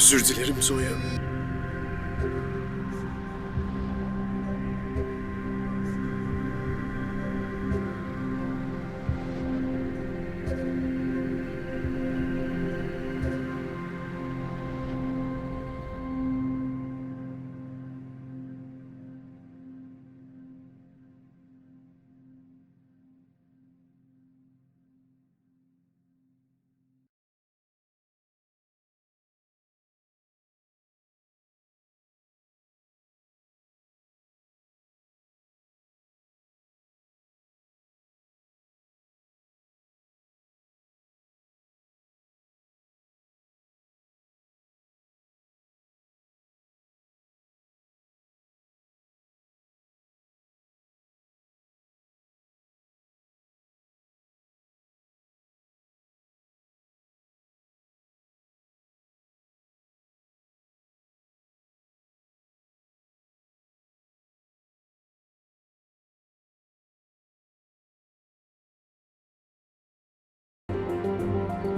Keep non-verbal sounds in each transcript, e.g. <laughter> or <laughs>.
Özür dilerim Zoya.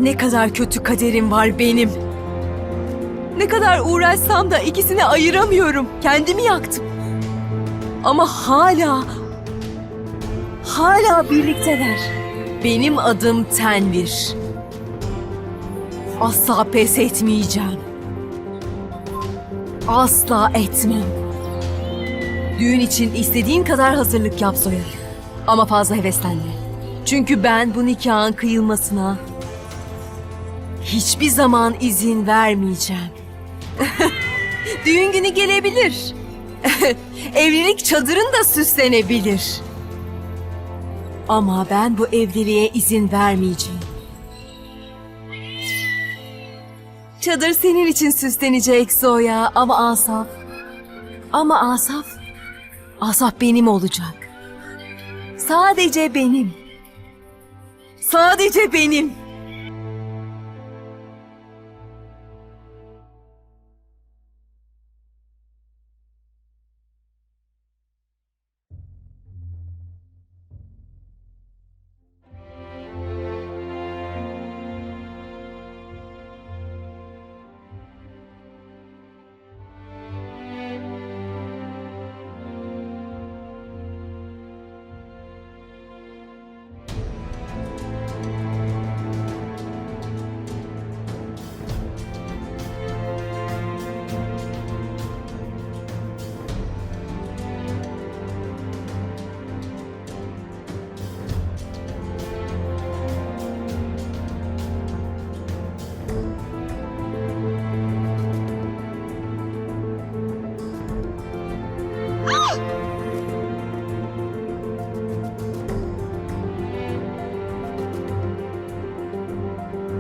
Ne kadar kötü kaderim var benim. Ne kadar uğraşsam da ikisini ayıramıyorum. Kendimi yaktım. Ama hala, hala birlikteler. Benim adım Tenvir. Asla pes etmeyeceğim. Asla etmem. Düğün için istediğin kadar hazırlık yap Zoya. Ama fazla heveslenme. Çünkü ben bu nikahın kıyılmasına hiçbir zaman izin vermeyeceğim. <laughs> Düğün günü gelebilir. <laughs> Evlilik çadırın da süslenebilir. Ama ben bu evliliğe izin vermeyeceğim. Çadır senin için süslenecek Zoya ama Asaf. Ama Asaf, Asaf benim olacak. Sadece benim. Sadece benim.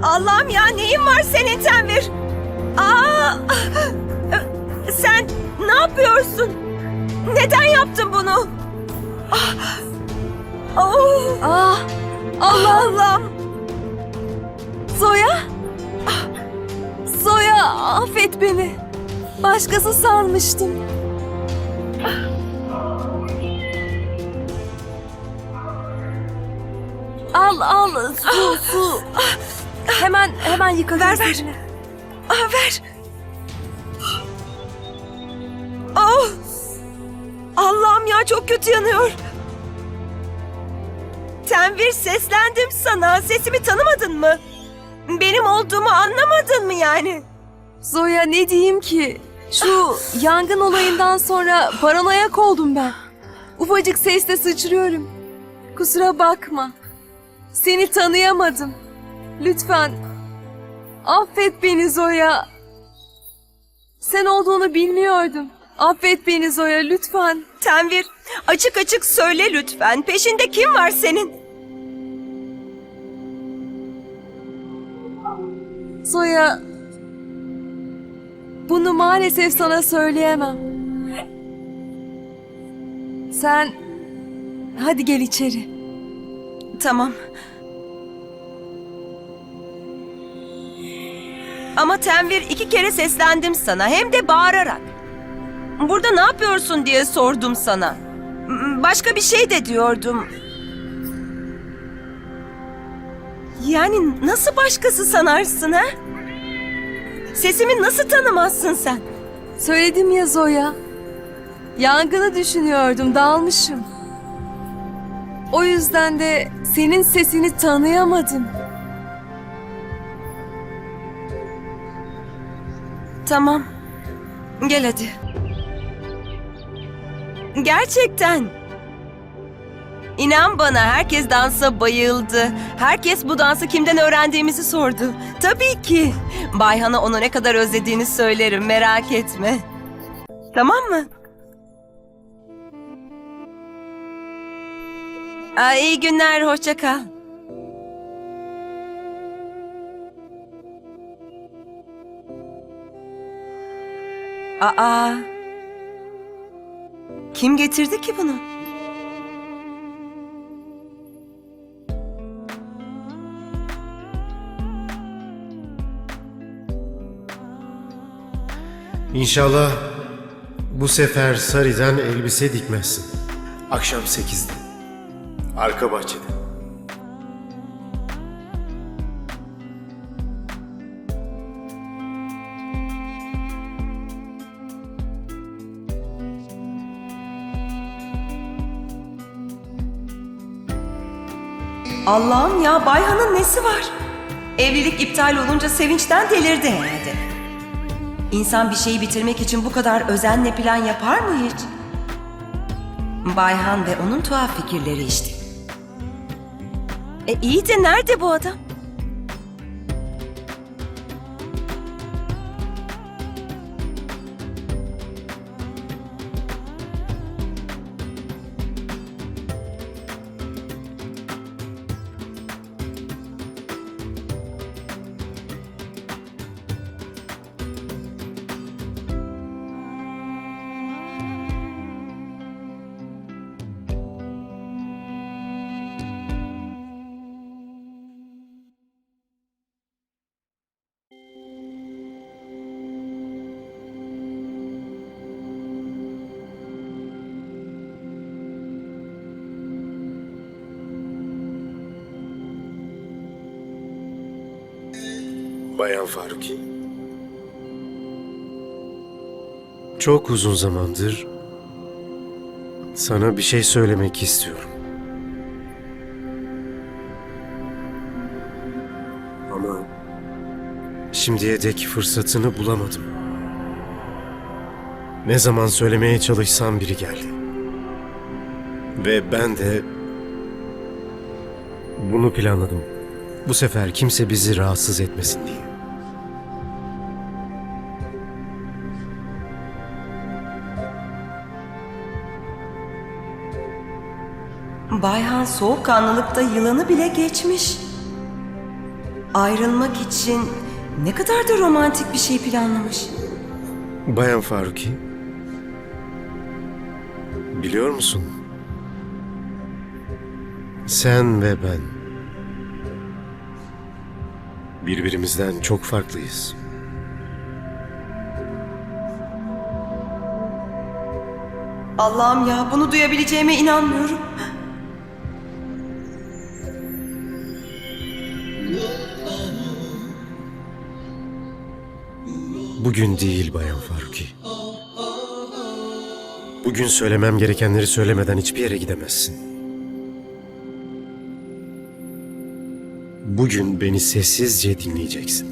Allah'ım ya neyin var senin Tenvir? Aa, sen ne yapıyorsun? Neden yaptın bunu? Ah, oh, Ah, Allah Allah'ım. Zoya? Zoya affet beni. Başkası sanmıştım. Al al su su. Hemen hemen yıka Ver, ver. gözlerini. Ah, ver. Oh, Allah'ım ya çok kötü yanıyor. Tenvir seslendim sana. Sesimi tanımadın mı? Benim olduğumu anlamadın mı yani? Zoya ne diyeyim ki? Şu yangın olayından sonra paranoyak oldum ben. Ufacık sesle sıçrıyorum. Kusura bakma. Seni tanıyamadım. Lütfen affet beni Zoya. Sen olduğunu bilmiyordum. Affet beni Zoya lütfen. Tenvir açık açık söyle lütfen. Peşinde kim var senin? Zoya bunu maalesef sana söyleyemem. Sen hadi gel içeri. Tamam. Ama Tenvir iki kere seslendim sana hem de bağırarak. Burada ne yapıyorsun diye sordum sana. Başka bir şey de diyordum. Yani nasıl başkası sanarsın ha? Sesimi nasıl tanımazsın sen? Söyledim ya Zoya. Yangını düşünüyordum, dalmışım. O yüzden de senin sesini tanıyamadım. Tamam. Gel hadi. Gerçekten. İnan bana herkes dansa bayıldı. Herkes bu dansı kimden öğrendiğimizi sordu. Tabii ki. Bayhan'a onu ne kadar özlediğini söylerim merak etme. Tamam mı? Aa, iyi günler, hoşça kal. Aa. Kim getirdi ki bunu? İnşallah bu sefer Sari'den elbise dikmezsin. Akşam sekizde. Arka bahçede. Allah'ım ya Bayhan'ın nesi var? Evlilik iptal olunca sevinçten delirdi herhalde. İnsan bir şeyi bitirmek için bu kadar özenle plan yapar mı hiç? Bayhan ve onun tuhaf fikirleri işte. E iyi de nerede bu adam? Bayan Faruki. Çok uzun zamandır sana bir şey söylemek istiyorum. Ama şimdiye dek fırsatını bulamadım. Ne zaman söylemeye çalışsam biri geldi. Ve ben de bunu planladım. Bu sefer kimse bizi rahatsız etmesin diye. Bayhan soğukkanlılıkta yılanı bile geçmiş. Ayrılmak için ne kadar da romantik bir şey planlamış. Bayan Faruki. Biliyor musun? Sen ve ben birbirimizden çok farklıyız. Allah'ım ya bunu duyabileceğime inanmıyorum. Bugün değil Bayan Faruki. Bugün söylemem gerekenleri söylemeden hiçbir yere gidemezsin. Bugün beni sessizce dinleyeceksin.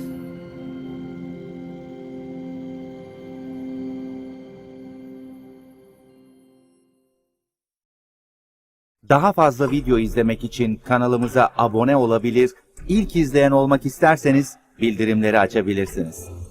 Daha fazla video izlemek için kanalımıza abone olabilir, ilk izleyen olmak isterseniz bildirimleri açabilirsiniz.